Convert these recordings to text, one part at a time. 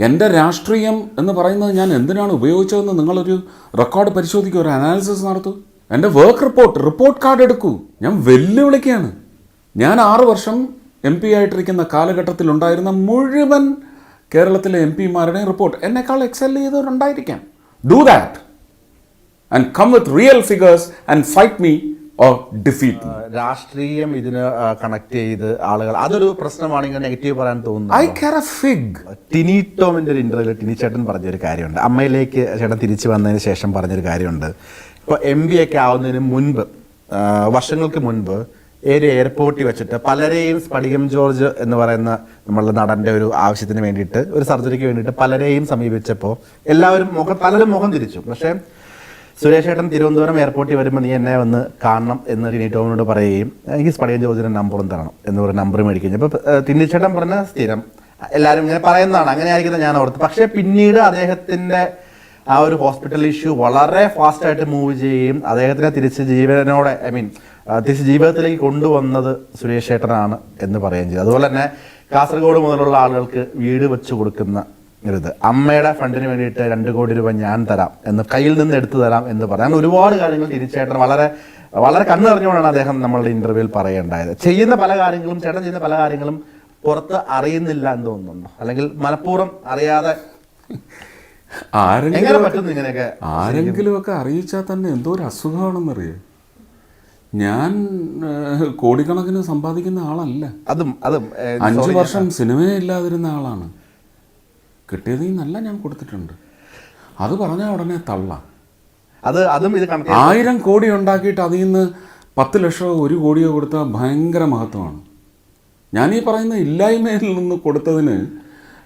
എന്റെ രാഷ്ട്രീയം എന്ന് പറയുന്നത് ഞാൻ എന്തിനാണ് ഉപയോഗിച്ചതെന്ന് നിങ്ങളൊരു റെക്കോർഡ് പരിശോധിക്കുക ഒരു അനാലിസിസ് നടത്തൂ. എന്റെ വർക്ക് റിപ്പോർട്ട് റിപ്പോർട്ട് കാർഡ് എടുക്കൂ. ഞാൻ വെല്ലുവിളിക്കുകയാണ്. ഞാൻ ആറ് വർഷം എം പി ആയിട്ടിരിക്കുന്ന കാലഘട്ടത്തിലുണ്ടായിരുന്ന മുഴുവൻ കേരളത്തിലെ എം പിമാരുടെയും റിപ്പോർട്ട് എന്നെക്കാൾ excel ചെയ്തവരുണ്ടായിരിക്കാം. Do that and come with real figures and fight me defeat രാഷ്ട്രീയം ഇതിന് കണക്ട് ചെയ്ത് ആളുകൾ. അതൊരു പ്രശ്നമാണെങ്കിൽ നെഗറ്റീവ് പറയാൻ തോന്നുന്നത്. I care a fig Tini ടോമിന്റെ ഒരു ഇന്റർവ്യൂ ടിനി ചേട്ടൻ പറഞ്ഞൊരു കാര്യമുണ്ട്. അമ്മയിലേക്ക് ചേട്ടൻ തിരിച്ചു വന്നതിന് ശേഷം പറഞ്ഞൊരു കാര്യമുണ്ട്. ഇപ്പോൾ എം ബി ഒക്കെ ആവുന്നതിന് മുൻപ് വർഷങ്ങൾക്ക് മുൻപ് ഒരു എയർപോർട്ടിൽ വെച്ചിട്ട് പലരെയും സ്പടികം ജോർജ് എന്ന് പറയുന്ന നമ്മളുടെ നടന്റെ ഒരു ആവശ്യത്തിന് വേണ്ടിയിട്ട് ഒരു സർജറിക്ക് വേണ്ടിയിട്ട് പലരെയും സമീപിച്ചപ്പോൾ എല്ലാവരും മുഖം പലരും മുഖം തിരിച്ചു. പക്ഷേ സുരേഷ് ഏട്ടൻ തിരുവനന്തപുരം എയർപോർട്ടിൽ വരുമ്പോൾ നീ എന്നെ വന്ന് കാണണം എന്ന് ടിനി ടോമിനോട് പറയുകയും എനിക്ക് പടയൻ ജോർജിന്റെ നമ്പറും തരണം എന്ന് പറഞ്ഞ നമ്പർ മേടിക്കുകയും അപ്പോൾ തിന്നിച്ചേട്ടൻ പറഞ്ഞ സ്ഥിരം എല്ലാവരും ഇങ്ങനെ പറയുന്നതാണ്. അങ്ങനെ ആയിരിക്കുന്നത് ഞാൻ ഓർത്ത്. പക്ഷേ പിന്നീട് അദ്ദേഹത്തിന്റെ ആ ഒരു ഹോസ്പിറ്റൽ ഇഷ്യൂ വളരെ ഫാസ്റ്റ് ആയിട്ട് മൂവ് ചെയ്യുകയും അദ്ദേഹത്തിനെ തിരിച്ച് ജീവനോടെ ഐ മീൻ തിരിച്ച് ജീവിതത്തിലേക്ക് കൊണ്ടുവന്നത് സുരേഷ് ഏട്ടനാണ് എന്ന് പറയുകയും ചെയ്തു. അതുപോലെ തന്നെ കാസർഗോഡ് മുതലുള്ള ആളുകൾക്ക് വീട് വെച്ച് കൊടുക്കുന്ന ഒരിത് അമ്മയുടെ ഫണ്ടിന് വേണ്ടിയിട്ട് രണ്ട് കോടി രൂപ ഞാൻ തരാം എന്ന് കയ്യിൽ നിന്ന് എടുത്തു തരാം എന്ന് പറയാൻ ഒരുപാട് കാര്യങ്ങൾ തിരിച്ചേട്ടൻ വളരെ വളരെ കണ്ണറിഞ്ഞുകൊണ്ടാണ് അദ്ദേഹം നമ്മളുടെ ഇന്റർവ്യൂവിൽ പറയേണ്ടായത്. ചെയ്യുന്ന പല കാര്യങ്ങളും ചേട്ടൻ ചെയ്യുന്ന പല കാര്യങ്ങളും പുറത്ത് അറിയുന്നില്ല എന്ന് തോന്നുന്നുണ്ടോ? അല്ലെങ്കിൽ മനഃപൂർവം അറിയാതെ ആരെങ്കിലും ഒക്കെ അറിയിച്ചാൽ തന്നെ എന്തോ ഒരു അസുഖമാണെന്നറിയാം. ഞാൻ കോടിക്കണക്കിന് സമ്പാദിക്കുന്ന ആളല്ല. അതും അതും അഞ്ചു വർഷം സിനിമയില്ലാതിരുന്ന ആളാണ്. കിട്ടിയതിൽ നല്ല ഞാൻ കൊടുത്തിട്ടുണ്ട്. അത് പറഞ്ഞാൽ ഉടനെ തള്ളാം. അത് അതും ഇത് ആയിരം കോടി ഉണ്ടാക്കിയിട്ട് അതിൽ നിന്ന് പത്ത് ലക്ഷമോ ഒരു കോടിയോ കൊടുത്താൽ ഭയങ്കര മഹത്വമാണ്. ഞാൻ ഈ പറയുന്ന ഇല്ലായ്മയിൽ നിന്ന് കൊടുത്തതിന്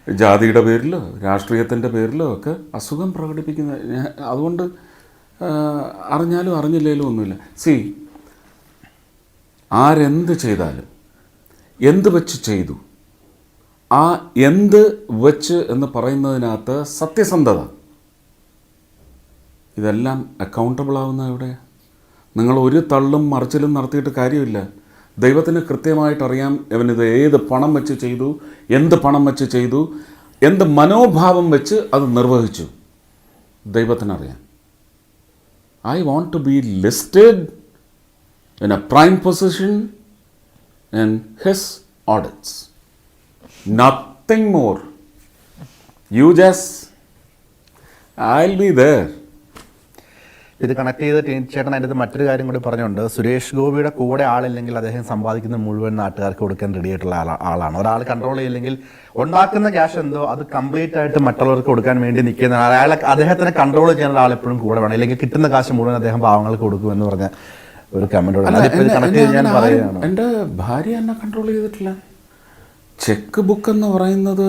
ജാതിയുടെ പേരിലോ രാഷ്ട്രീയത്തിന്റെ പേരിലോ ഒക്കെ അസുഖം പ്രകടിപ്പിക്കുന്ന അതുകൊണ്ട് അറിഞ്ഞാലും അറിഞ്ഞില്ലേലും ഒന്നുമില്ല. സി ആരെന്ത് ചെയ്താലും എന്ത് വെച്ച് ചെയ്തു ആ എന്ത് വെച്ച് എന്ന് പറയുന്നതിനകത്ത് സത്യസന്ധത. ഇതെല്ലാം അക്കൗണ്ടബിൾ ആവുന്ന എവിടെ? നിങ്ങൾ ഒരു തള്ളും മറിച്ചിലും നടത്തിയിട്ട് കാര്യമില്ല. ദൈവത്തിന് കൃത്യമായിട്ട് അറിയാം ഇവനിത് ഏത് പണം വെച്ച് ചെയ്തു എന്ത് പണം വെച്ച് ചെയ്തു എന്ത് മനോഭാവം വെച്ച് അത് നിർവഹിച്ചു. ദൈവത്തിനറിയാം. I want to be listed in a prime position in his audits nothing more you just I will be there ഇത് കണക്ട് ചെയ്ത് ചേട്ടൻ അതിന്റെ മറ്റൊരു കാര്യം കൂടി പറഞ്ഞുണ്ട്. സുരേഷ് ഗോപിയുടെ കൂടെ ആളില്ലെങ്കിൽ അദ്ദേഹം സമ്പാദിക്കുന്ന മുഴുവൻ നാട്ടുകാർക്ക് കൊടുക്കാൻ റെഡി ആയിട്ടുള്ള ആളാണ്. ഒരാൾ കൺട്രോൾ ചെയ്യില്ലെങ്കിൽ ഉണ്ടാക്കുന്ന ക്യാഷ് എന്തോ അത് കംപ്ലീറ്റ് ആയിട്ട് മറ്റുള്ളവർക്ക് കൊടുക്കാൻ വേണ്ടി നിൽക്കുന്ന. അയാളെ അദ്ദേഹത്തിനെ കൺട്രോൾ ചെയ്യുന്ന ആൾ എപ്പോഴും കൂടെ വേണം. അല്ലെങ്കിൽ കിട്ടുന്ന കാശ് മുഴുവൻ അദ്ദേഹം പാവങ്ങൾക്ക് കൊടുക്കും എന്ന് പറഞ്ഞ ഒരു കമന്റ് എന്റെ ഭാര്യ എന്നെ കൺട്രോൾ ചെയ്തിട്ടില്ല. ചെക്ക് ബുക്ക് എന്ന് പറയുന്നത്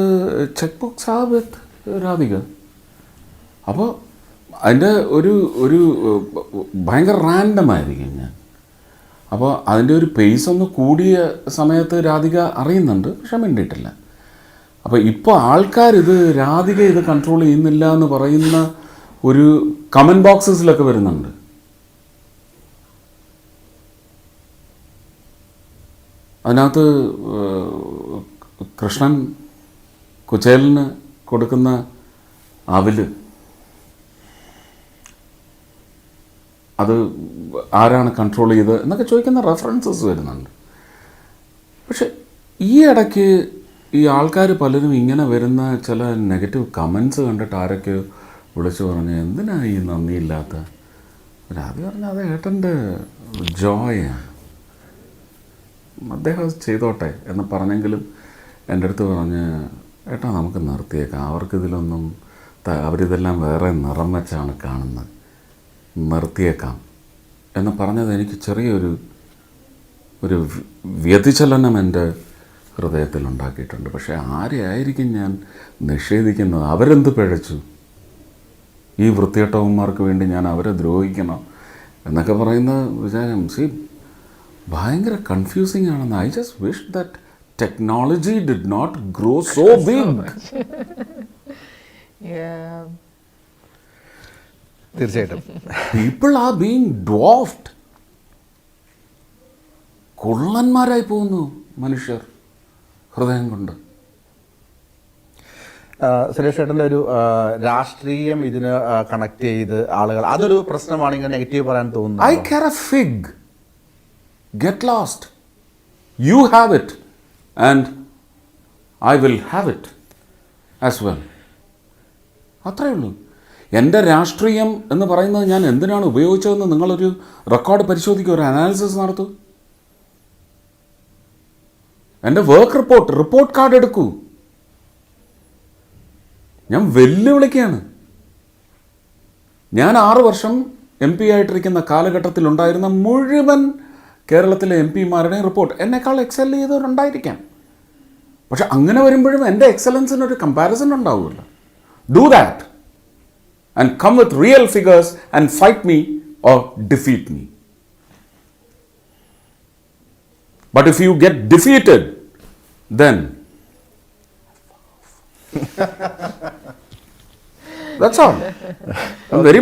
ചെക്ക് ബുക്ക് സാബത്ത് രാധിക. അപ്പോൾ അതിന്റെ ഒരു ഒരു ഭയങ്കര റാൻഡം ആയിരിക്കും ഞാൻ. അപ്പോൾ അതിന്റെ ഒരു പേസ് ഒന്ന് കൂടിയ സമയത്ത് രാധിക അറിയുന്നുണ്ട് പക്ഷെ മിണ്ടിയിട്ടില്ല. അപ്പോൾ ഇപ്പോൾ ആൾക്കാർ ഇത് രാധിക ഇത് കൺട്രോൾ ചെയ്യുന്നില്ല എന്ന് പറയുന്ന ഒരു കമന്റ് ബോക്സസിലൊക്കെ വരുന്നുണ്ട്. അതിനകത്ത് കൃഷ്ണൻ കുചേലിന് കൊടുക്കുന്ന അവിൽ. അത് ആരാണ് കൺട്രോൾ ചെയ്ത് എന്നൊക്കെ ചോദിക്കുന്ന റെഫറൻസസ് വരുന്നുണ്ട്. പക്ഷെ ഈ ഇടയ്ക്ക് ഈ ആൾക്കാർ പലരും ഇങ്ങനെ വരുന്ന ചില നെഗറ്റീവ് കമൻസ് കണ്ടിട്ട് ആരൊക്കെ വിളിച്ചു പറഞ്ഞു എന്തിനാ ഈ നന്ദിയില്ലാത്ത? അത് പറഞ്ഞാൽ അത് ഏട്ടന്റെ ജോയാണ് അദ്ദേഹം ചെയ്തോട്ടെ എന്ന് പറഞ്ഞെങ്കിലും എന്റെ അടുത്ത് പറഞ്ഞ് ഏട്ടാ നമുക്ക് നിർത്തിയേക്കാം. അവർക്കിതിലൊന്നും അവരിതെല്ലാം വേറെ നിറം വെച്ചാണ് കാണുന്നത്. നിർത്തിയേക്കാം. എന്ന് പറഞ്ഞത് എനിക്ക് ചെറിയൊരു ഒരു വ്യതിചലനം എന്റെ ഹൃദയത്തിൽ ഉണ്ടാക്കിയിട്ടുണ്ട് പക്ഷേ ആരെയായിരിക്കും ഞാൻ നിഷേധിക്കുന്നത്? അവരെന്ത് പിഴച്ചു? ഈ വൃത്തികെട്ടവന്മാർക്ക് വേണ്ടി ഞാൻ അവരെ ദ്രോഹിക്കണം? എന്നൊക്കെ പറയുന്ന വിചാരം. സി ഭയങ്കര കൺഫ്യൂസിങ് ആണെന്ന്. I just wish that technology did not grow so big Yeah. തീർച്ചയായിട്ടും. പീപ്പിൾ ആർ ബീങ് ഡ്വാഫ്ഡ് കൊള്ളന്മാരായി പോകുന്നു മനുഷ്യർ ഹൃദയം കൊണ്ട്. സുരേഷ് ചേട്ടന്റെ ഒരു രാഷ്ട്രീയം ഇതിന് കണക്ട് ചെയ്ത് ആളുകൾ. അതൊരു പ്രശ്നമാണ് ഇങ്ങനെ നെഗറ്റീവ് പറയാൻ തോന്നുന്നു I care a fig get lost you have it, and I will have it as well അത്രയേ ഉള്ളൂ. എന്റെ രാഷ്ട്രീയം എന്ന് പറയുന്നത് ഞാൻ എന്തിനാണ് ഉപയോഗിച്ചതെന്ന് നിങ്ങളൊരു റെക്കോർഡ് പരിശോധിക്കുക ഒരു അനാലിസിസ് നടത്തൂ. എന്റെ വർക്ക് റിപ്പോർട്ട് റിപ്പോർട്ട് കാർഡ് എടുക്കൂ. ഞാൻ വെല്ലുവിളിക്കുകയാണ്. ഞാൻ ആറ് വർഷം എം പി ആയിട്ടിരിക്കുന്ന കാലഘട്ടത്തിൽ ഉണ്ടായിരുന്ന മുഴുവൻ കേരളത്തിലെ എം പിമാരുടെയും റിപ്പോർട്ട് എന്നെക്കാൾ എക്സൽ ചെയ്തവരുണ്ടായിരിക്കാം പക്ഷെ അങ്ങനെ വരുമ്പോഴും എന്റെ എക്സലൻസിനൊരു കമ്പാരിസൺ ഉണ്ടാവുമല്ലോ do that and come with real figures and fight me or defeat me but if you get defeated then That's all. I'm very.